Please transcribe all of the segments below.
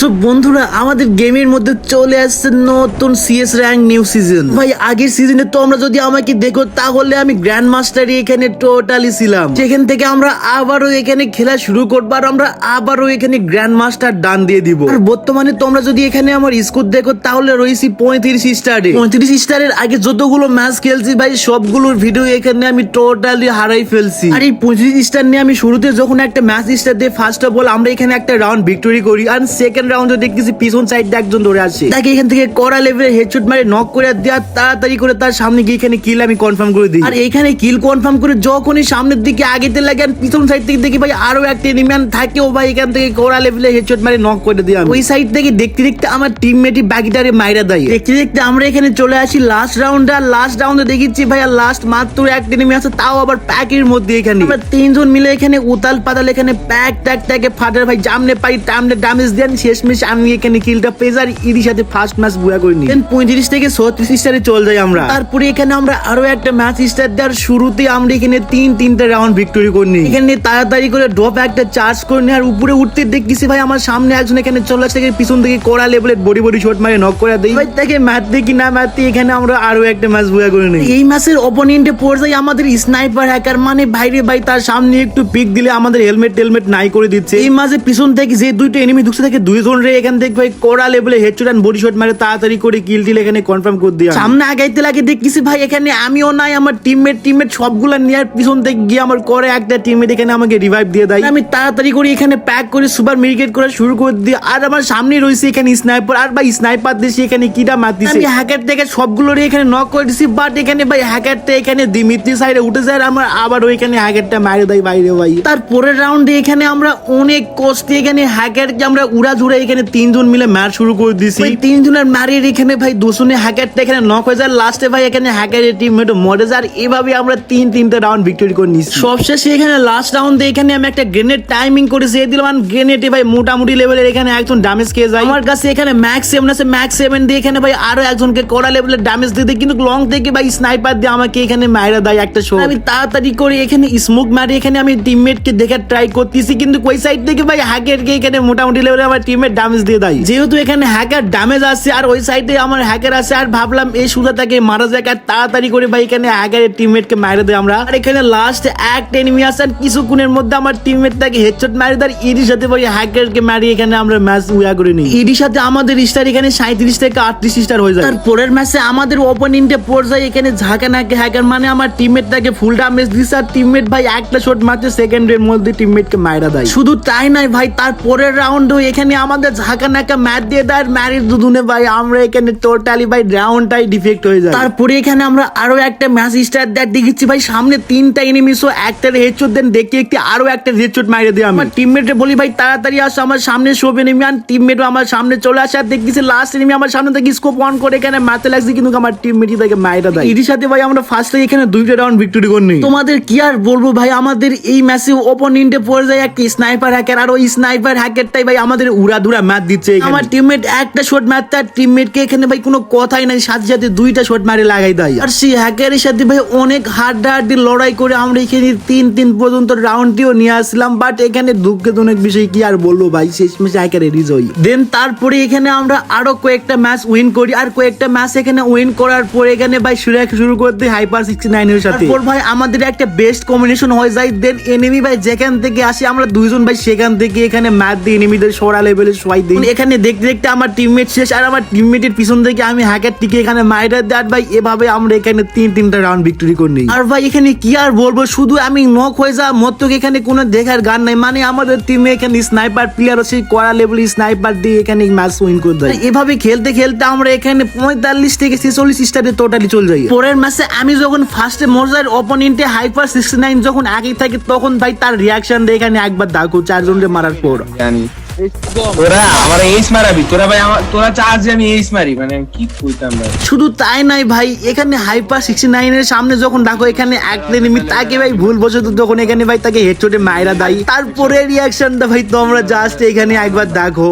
So বন্ধুরা, আমাদের গেমের মধ্যে চলে আসছে নতুন সিএস র্যাঙ্ক নিউ সিজন ভাই, আগের সিজনে তো আমরা যদি আমাকে দেখো, তাহলে আমি গ্র্যান্ড মাস্টারই এখানে টোটালি ছিলাম। সেখান থেকে আমরা আবারও এখানে খেলা শুরু করব আর আমরা আবারও এখানে গ্র্যান্ড মাস্টার ডান দিয়ে দিব। আর বর্তমানে তোমরা যদি এখানে আমার স্কোর দেখো, তাহলে রয়েছি পঁয়ত্রিশ স্টারে পঁয়ত্রিশ স্টারের আগে যতগুলো ম্যাচ খেলছি ভাই, সবগুলোর ভিডিও এখানে আমি টোটালি হারাই ফেলছি। আর এই পঁয়ত্রিশ স্টার নিয়ে আমি শুরুতে যখন একটা ম্যাচ স্টার দিয়ে ফার্স্ট অফ অল আমরা এখানে একটা রাউন্ড ভিক্টোরি করি আর সেকেন্ড রাউন্ডে দেখতেছি পিছন সাইড একজন ধরে আসে তাকে এখান থেকে কড়া লেভেলে হেডশট মারে নক করে দেওয়া তাড়াতাড়ি করে তার সামনে গিয়ে এখানে কিল আমি কনফার্ম করে দিই। আর এখানে কিল কনফার্ম করে যখনই সামনের দিকে আগেতে লাগে আর পিছন সাইড থেকে দেখি ভাই আরও একটা এনিম্যান থাকে ও ভাই এখান থেকে কড়া লেভেলে হেডশট মারে নক করে দিই ওই সাইড থেকে দেখতে দেখতে আমার টিমমেটই বাকিটারে মাইরা দেয়। দেখতে দেখতে আমরা এখানে চলে আসি লাস্ট রাউন্ডে আর লাস্ট রাউন্ডে দেখেছি ভাই আর লাস্ট মাত্র একটা এনিমি আছে তাও আবার প্যাকের মধ্যে এখানে। আমরা তিনজন মিলে এখানে উতাল পাতাল এখানে প্যাক ট্যাক ট্যাকে ফাটার ভাই জামনে পাই টামনে ড্যামেজ দেন শেষ মেশ আমি এখানে কিলটা পেজার ইদির সাথে ফার্স্ট ম্যাচ বুয়া করে নিই। পঁয়ত্রিশ থেকে ছত্রিশ স্টারে চলে যাই আমরা। তারপরে এখানে আমরা আরও একটা ম্যাচ স্টার দেওয়ার শুরুতে আমরা এখানে তিন তিনটা রাউন্ড ভিক্টোরি করে নিই। এখানে তাড়াতাড়ি করে ড্রপ একটা চার্জ করে নিই আর উপরে উঠতে দেখতেছি ভাই আমার সামনে একজন এখানে চলে আসছে পিছন থেকে কড়া লেভেলের বডি বডি শট মারে নক করে দেই। ভাই তাকে মারতে কি না মারতে এখানে আমরা আরও একটা ম্যাচ বুয়া করে নিই। এই ম্যাচের অপোনেন্টে পড়ে যায় আমাদের স্নাইপার হ্যাকার মানে ভাইরে ভাই তার সামনে একটু পিক দিলে আমাদের হেলমেট টেলমেট নাই করে দিচ্ছে। এই মাঝে পিছন থেকে যে দুইটা এনিমি ঢুকছে থাকে দুইজন রে এখান থেকে ভাই কড়া লেভেলে হেডশট এন্ড বডি শট মারে তাড়াতাড়ি করে কিল টিল এখানে কনফার্ম করে দিয়া সামনে আগাইতে লাগে দেখতেছি ভাই এখানে আমিও নাই আমার টিমমেট টিমমেট সবগুলা নিয়ে আর পিছন থেকে গিয়ে আমার করে একটা টিমমেট এখানে আমাকে রিভাইভ দিয়ে দেয়। আমি তাড়াতাড়ি করে এখানে প্যাক করে সুপার মেডিকেট করে শুরু করে দিই। আর আমার সামনে রয়েছে এখানে স্নাইপার আর ভাই স্নাইপার দিয়েছি এখানে কিটা মারতেছি। আমি হ্যাকার থেকে সবগুলোর এখানে নক করে দিছি বাট এখানে ভাই হ্যাকারটা এখানে দিমিত্রি সাইডে উঠে যায় আমার আবার ওইখানে হ্যাকারটা মারে দেয় বাইরে ভাই। তারপরের রাউন্ডে এখানে আমরা অনেক কষ্টে এখানে হ্যাকারকে আমরা উড়া জুড়ে এখানে তিনজন মিলে ম্যাচ শুরু করে দিছি। ওই তিনজনের মারিয়ে এখানে ভাই দুশনে হ্যাকারটা এখানে নক হয়ে যায়। লাস্টে ভাই এখানে হ্যাকারের টিমমেট মরে যায়। এভাবে আমরা তিন তিনটা রাউন্ড ভিক্টোরি করে নিচ্ছি সবশেষে এখানে লাস্ট রাউন্ডে এখানে আমি একটা গ্রেনেড টাইমিং করে দিয়ে দিলাম। গ্রেনেডে ভাই মোটামুটি লেভেলের এখানে একজন ড্যামেজ খেয়ে যায়। আমার কাছে এখানে ম্যাক্স সেভেন আছে। ম্যাক্স সেভেন দিয়ে এখানে ভাই আরও একজনকে কড়া লেভেলের ড্যামেজ দিয়ে দেয়, কিন্তু লং থেকে ভাই স্নাইপার দিয়ে আমাকে এখানে মাইরা দেয় একটা শো আমি তাড়াতাড়ি করে এখানে স্মোক মারি। এখানে আমি টিমমেট কে দেখে ট্রাই করতেছি। কিন্তু ওই সাইড থেকে ভাই হ্যাকারকে এখানে মোটামুটি লেভেলে আমার টিমমেট ড্যামেজ দিয়ে দেয়। যেহেতু এখানে হ্যাকার ড্যামেজ আছে আর ওই সাইডে আমার হ্যাকার আছে আর ভাবলাম এই সুদা তাকে মারা যাক আর তাড়াতাড়ি করে ভাই এখানে হ্যাকারের টিমমেট কে মারা দেয় আমরা। আর এখানে লাস্ট একটা এনিমি আছে আর কিছুক্ষণের মধ্যে আমার টিমমেট তাকে হেডশট মারি দেয় ইডির সাথে ভাই হ্যাকার কে মারি এখানে আমরা ম্যাচ উইয়া করে নিই। ইডির সাথে আমাদের স্টার এখানে সাঁত্রিশ থেকে আটত্রিশ স্টার হয়ে যায়। পরের ম্যাচে আমাদের ওপেনিংটা পড়ে যায় এখানে ঝাঁকা নাকে হ্যাকার মানে আমার টিমমেট তাকে ফুল ড্যামেজ দিচ্ছে আর টিমমেট ভাই একটা শট মারছে সেকেন্ডের মধ্যে টিমমেট কে মাইরা দেয়। শুধু তাই নয় ভাই তার পরের রাউন্ডও এখানে আমাদের ঝাঁকা নাকা ম্যাচ দিয়ে দেয় আর ম্যারির দুদুনে ভাই আমরা এখানে টোটালি ভাই রাউন্ডটাই ডিফেক্ট হয়ে যায়। তারপরে এখানে আমরা আরও একটা ম্যাচ স্টার দেখ দেখেছি ভাই সামনে তিনটা এনিমিস ও একটা হেডশট দেন দেখতে দেখতে আরও একটা হেডশট মাইরে দিই আমার টিমমেটে বলি ভাই তাড়াতাড়ি আসো আমার সামনে সব এনিমি আর টিমমেটও আমার সামনে চলে আসে আর দেখতেছি লাস্ট এনিমি আমার সামনে থেকে স্কোপ অন করে এখানে মারতে লাগছে কিন্তু আমার টিমমেটই তাকে মাইরা দেয়। এর সাথে ভাই আমরা ফার্স্টে এখানে দুইটা রাউন্ড ভিক্টরি করে নিই। তোমাদের কি আর বলব ভাই আমাদের এই ম্যাচে ওপোনেন্টে পড়ে যায় একটা স্নাইপার হ্যাকার আর ওই স্নাইপার হ্যাকারটাই ভাই আমাদের উড়াধুরা ম্যাচ দিচ্ছে। আমার টিমমেট একটা শট মারতে আর টিমমেট কে এখানে ভাই কোনো কথাই নাই সাথে সাথে দুইটা শট মারে লাগাই দেয়। আর সেই হ্যাকারের সাথে ভাই অনেক হাড্ডাহাড্ডি লড়াই করে আমরা এখানে তিন তিন পর্যন্ত রাউন্ডটিও নিয়ে আসলাম বাট এখানে দুঃখজনক বিষয় কি আর বলব ভাই শেষ ম্যাচে হ্যাকারের রিজয় দেন তারপরে এখানে আমরা আরও কয়েকটা ম্যাচ উইন করি আর কয়েকটা ম্যাচ এখানে উইন করার পরে এখানে ভাই শুরু শুরু করতে হাইপার সিক্সটি নাইনের সাথে। ভাই আমাদের একটা বেস্ট কম্বিনেশন হয়ে যায় দেন এনিমি ভাই যেখান থেকে আসে আমরা দুইজন ভাই সেখান থেকে এখানে ম্যাচ দিই এনিমিদের সরা লেভেলে সবাই দিই এখানে দেখতে দেখতে আমার টিমমেট শেষ আর আমার টিমমেটের পিছন থেকে আমি হ্যাকার টিকে এখানে মাইরার দেয়। ভাই এভাবে আমরা এখানে তিন তিনটা রাউন্ড ভিক্টরি করে নিই। আর ভাই এখানে কি আর বলব? শুধু আমি নক হয়ে যা মত্তক এখানে কোনো দেখার গান নাই। মানে আমাদের টিমে এখানে স্নাইপার প্লেয়ার আছে কড়া লেভেল স্নাইপার দিয়ে এখানে ম্যাচ উইন করে দেয়। এভাবে খেলতে খেলতে আমরা এখানে পঁয়তাল্লিশ থেকে ছেচল্লিশ স্টারে টোটালি চলে যাই। পরের ম্যাচে আমি যখন ফার্স্টে মজার অপোনেন্টে হাইপার সিক্সটি নাইন যখন আগে থাকে তখন ভাই তার রিয়াকশন দিয়ে এখানে একবার দেখো চারজনকে মারার পর। জানি। তোরা আমার এইস মারাবি তোরা ভাই আমার তোরা চার্জ আমি এইস মারি মানে কি কইতাম ভাই? শুধু তাই নাই ভাই এখানে হাইপার সিক্সটি নাইনের সামনে যখন দেখো এখানে এনিমি তাকে ভাই ভুল বসত যখন এখানে ভাই তাকে হেডশটে মাইরা দেয় তারপরে রিয়াকশনটা ভাই তোমরা জাস্ট এখানে একবার দেখো।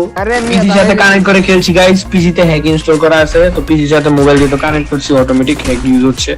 পিসির সাথে কানেক্ট করে খেলছি গাইস পিসিতে হ্যাক ইনস্টল করা আছে তো পিসির সাথে মোবাইল দিয়ে তো কানেক্ট করছি অটোমেটিক হ্যাক ইউজ হচ্ছে।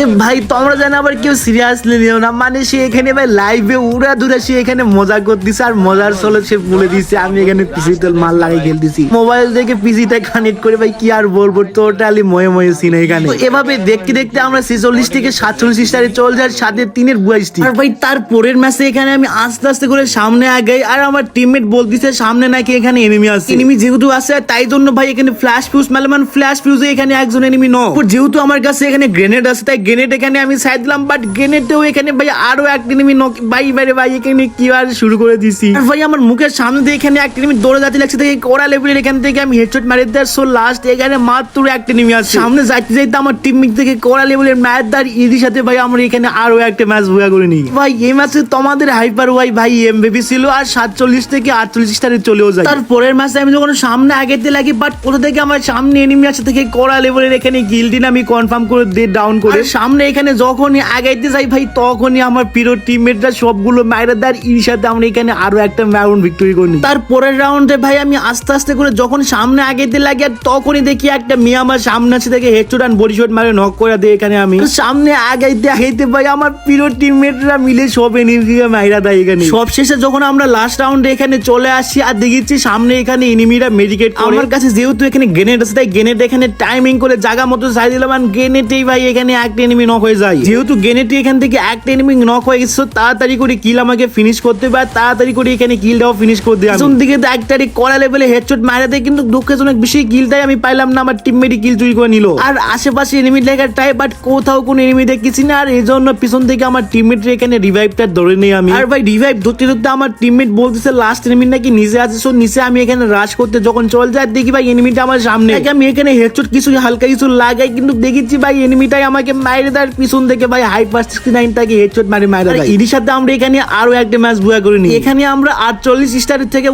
এ ভাই তোমরা জানো আবার কেউ সিরিয়াসলি নিও না। মানে সে এখানে ভাই লাইভে উড়া দুরা সে এখানে মজা করতেছে আর মজার চলে সে বলে দিছে আমি এখানে পিসি তেল মাল লাগিয়ে খেলতেছি। মোবাইল থেকে পিসিটা কানেক্ট করে ভাই কি আর বলব? টোটালি ময়ে ময়ে সিন এখানে। এভাবে দেখতে দেখতে আমরা ছেচল্লিশ থেকে সাতচল্লিশ স্টারে চল যার সাথে তিনের বুয়াইশটি আর ভাই তার পরের ম্যাচে এখানে আমি আস্তে আস্তে করে সামনে আগাই আর আমার টিমমেট বলতেছে সামনে নাকি এখানে এনিমি আছে। এনিমি যেহেতু আছে তাই জন্য ভাই এখানে ফ্ল্যাশ ফিউজ মেলে মানে ফ্ল্যাশ ফিউজে এখানে একজন এনিমি ন যেহেতু আমার কাছে এখানে গ্রেনেড আছে, তাই গ্রেনেড এখানে আমি সাইড দিলাম বাট গ্রেনেডেও এখানে ভাই আরও একটা নক ভাই বাইরে ভাই, এখানে কি আর শুরু করে দিছি? ভাই, আমার মুখের সামনে দিয়ে এখানে একটা এনিমি দৌড়ে যাচ্ছে, লাগছে থেকে কোরা লেভেলের এখান থেকে আমি হেডশট মারি দেয় সো লাস্ট এখানে মাত্র একটা এনিমি আছে। সামনে যাইতে যাইতে আমার টিমমেট থেকে কোরা লেভেলের ম্যাচ দার ইদির সাথে ভাই আমরা এখানে আরও একটা ম্যাচ ভুয়া করে নিই। ভাই, এই ম্যাচে তোমাদের হাইপার ওয়াই ভাই এমবিপি ছিল, আর সাতচল্লিশ থেকে আটচল্লিশ স্টারে চলেও যায়। তার পরের ম্যাচে আমি যখন সামনে আগেতে লাগি বাট কোথা থেকে আমার সামনে এনিমি আছে থেকে কড়া লেভেলের এখানে গিল্ডিন আমি কনফার্ম করে দিয়ে ডাউন করে সামনে এখানে যখনই আগাইতে যাই ভাই তখনই আমার প্রিয় টিমমেটরা সবগুলো মাইরা দেয় সাথে আমরা এখানে আরও একটা ম্যারাউন্ড ভিক্টোরি করি তার পরের রাউন্ডে ভাই আমি আস্তে আস্তে করে যখন সামনে আগাইতে লাগি আর তখনই দেখি একটা মেয়ে আমার সামনে আছে দেখে হেডশট আর বডি শট মারে নক করে দিয়ে এখানে আমি। সামনে আগাইতে আগাইতে ভাই আমার প্রিয় টিমমেটরা মিলে সব এনিমিকে মাইরা দেয় এখানে। সব শেষে যখন আমরা লাস্ট রাউন্ডে এখানে চলে আসি আর দেখেছি সামনে এখানে এনিমিরা মেডিকেট আমার কাছে যেহেতু এখানে গ্রেনেড আছে তাই গ্রেনেড এখানে টাইমিং করে জায়গা মতো সাই দিলাম আর গ্রেনেডেই ভাই এখানে একটা এনিমি নক হয়ে যায়। যেহেতু গ্রেনেডটি এখান থেকে একটা এনিমি নক হয়ে গেছে, তাড়াতাড়ি করে কিল আমাকে ফিনিশ করতে হবে, আর তাড়াতাড়ি করে এখানে কিলটাও ফিনিশ করে দেয় পিছন দিকে একটারি কড়া লেভেলে হেডশট মারা দেয়, কিন্তু দুঃখজনক বেশি কিলটাই আমি পাইলাম না, আমার টিমমেটই কিল চুরি করে নিল। আর আশেপাশে এনিমি লেখার টাই বাট কোথাও কোনো এনিমি দেখতেছি না, আর এই জন্য পিছন থেকে আমার টিমমেট এখানে রিভাইভটা ধরে নেই আমি। আর ভাই রিভাইভ ধরতে ধরতে আমার টিমমেট বলতেছে লাস্ট এনিমি নাকি নিচে আছে সো নিচে আমি এখানে রাশ করতে যখন চল যায়, দেখি ভাই এনিমিটা আমার সামনে। আমি এখানে হেডশট কিছু হালকা কিছু লাগাই, কিন্তু দেখেছি ভাই এনিমিটাই আমাকে মাইরে দেয় পিছন থেকে ভাই হাইপার সিক্সটি নাইন তাকে হেডশট মারে মাইরে দেয়। এর সাথে আমরা এখানে আরও একটা ম্যাচ বুয়া করে নিই। এখানে আমরা আটচল্লিশ স্টারের থেকে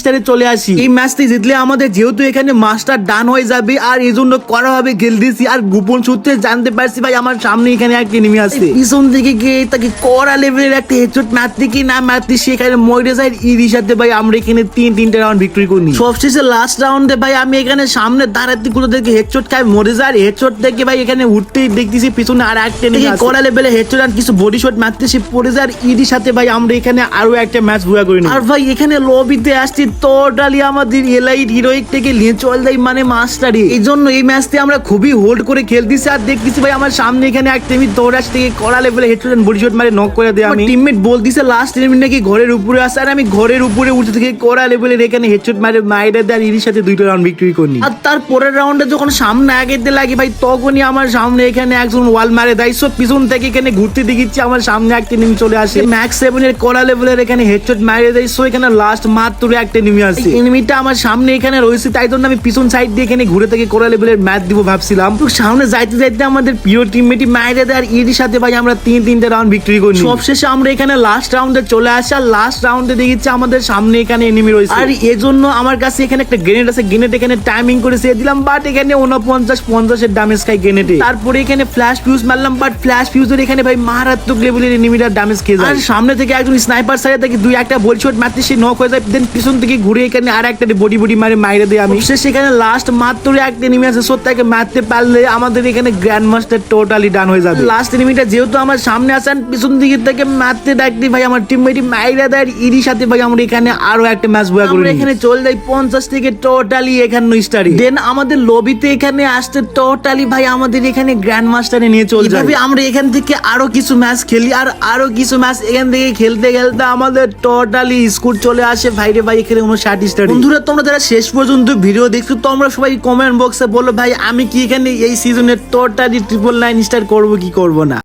স্টারে চলে আসি। এই ম্যাচটি জিতলে আমাদের যেহেতু এখানে মাস্টার ডান হয়ে যাবে আর এই জন্য করা হবে গেলদিছি আর গোপন সূত্রে জানতে পারছি ভাই আমার সামনে এখানে একটা এনিমি আছে। পিছন দিকে গিয়ে তাকে কড়া লেভেলের একটা হেডশট মারতে কি না মারতে সেখানে মরে যায় এর সাথে ভাই আমরা এখানে তিন তিনটা রাউন্ড ভিক্টরি করি। সবশেষে লাস্ট রাউন্ডে ভাই আমি এখানে সামনে দাঁড়াতে কোথা থেকে হেডশট খাই মরে যায় হেডশট থেকে ভাই এখানে উঠতেই দেখতেছি পিছনে আর একটা এনিমি কড়া লেভেলে হেডশট আর কিছু বডি শট মারতে সে পড়ে যায় এর সাথে ভাই আমরা এখানে আরও একটা ম্যাচ ভুয়া করি আর ভাই এখানে লবিতে আসছি টোটালি আমাদের এলাইট হিরোইক থেকে নিয়ে চল যাই মানে মাস্টারি এই জন্য এই ম্যাচটি আমরা খুবই হোল্ড করে খেলতেছি আর দেখতেছি ভাই আমার সামনে এখানে এক টিমি দৌড়াস থেকে কড়া লেভেলে হেডশট আর বডি শট মারে নক করে দেয় আমি। টিমমেট বলতিছে লাস্ট এনিমি নাকি ঘরের উপরে আসে আর আমি ঘরের উপরে উঠে থেকে কড়া লেভেলের এখানে হেডশট মারে মাইরে দেয় আর এর সাথে দুইটা রাউন্ড বিক্রি করি আর তার পরের রাউন্ডে যখন সামনে আগে লাগে ভাই তখনই আমার সামনে এখানে একজন ওয়াল মারে দেয় সব পিছন থেকে এখানে ঘুরতে দেখিচ্ছি আমার সামনে একটা এনিমি চলে আসে। ম্যাক্স সেভেন এর কড়া লেভেলের এখানে হেডশট মারিয়ে দেয় সো এখানে লাস্ট মাত্র একটা এনিমি আসে। এনিমিটা আমার সামনে এখানে রয়েছে তাই জন্য আমি পিছন সাইড দিয়ে এখানে ঘুরে থেকে কড়া লেভেলের ম্যাচ দিব ভাবছিলাম। তো সামনে যাইতে যাইতে আমাদের প্রিয় টিমমেটই মাইরে দেয় আর এর সাথে ভাই আমরা তিন তিনটে রাউন্ড বিক্রি করি। সবশেষে আমরা এখানে লাস্ট রাউন্ডে চলে আসি আর লাস্ট রাউন্ডে দেখেছি আমাদের সামনে এখানে এনিমি রয়েছে। আর এজন্য আমার কাছে এখানে একটা গ্রেনেড আছে গ্রেনেড এখানে টাইমিং করে সে দিলাম বাট এখানে উনপঞ্চাশ পঞ্চাশের ড্যামেজ খাই গ্রেনেডে তারপরে এখানে ফ্ল্যাশ ফিউজ মারলাম বাট ফ্ল্যাশ ফিউজের এখানে ভাই মারাত্মক লেভেলের এনিমিটার ড্যামেজ খেয়ে যায়। আর সামনে থেকে একজন স্নাইপার সাইডে থেকে দুই একটা বল শট মারতে সে নক হয়ে যায় দেন পিছন থেকে ঘুরে এখানে আর একটা বডি বডি মারে মাইরে দেয় আমি। সে সেখানে লাস্ট মাত্র একটা এনিমি আছে সো তাকে মারতে পারলে আমাদের এখানে গ্র্যান্ড মাস্টার টোটালি ডান হয়ে যাবে। লাস্ট এনিমিটা যেহেতু আমার সামনে আসেন পিছন দিকে থেকে মারতে ডাকতে ভাই আমার টিমমেটই মাইরা দেয় ইরি সাথে ভাই আমরা এখানে আরও একটা ম্যাচ বয়া করি এখানে চলে যাই পঞ্চাশ থেকে টোটালি এখানে স্টারি দেন আমাদের লবিতে এখানে আসতে টোটালি ভাই আমাদের এখানে গ্র্যান্ড মাস্টারে নিয়ে চলে যাবে। আমরা এখান থেকে আরও কিছু ম্যাচ খেলি আর আরও কিছু ম্যাচ এখান থেকে খেলতে খেলতে আমাদের টোটালি স্কোর চলে আসে। ভাইরে ভাই এখানে উনষাট স্টার বন্ধুরা তোমরা যারা শেষ পর্যন্ত ভিডিও দেখছ তোমরা সবাই কমেন্ট বক্সে বলো ভাই আমি কি এখানে এই সিজনে টোটালি ট্রিপল নাইন স্টার করব কি করব না?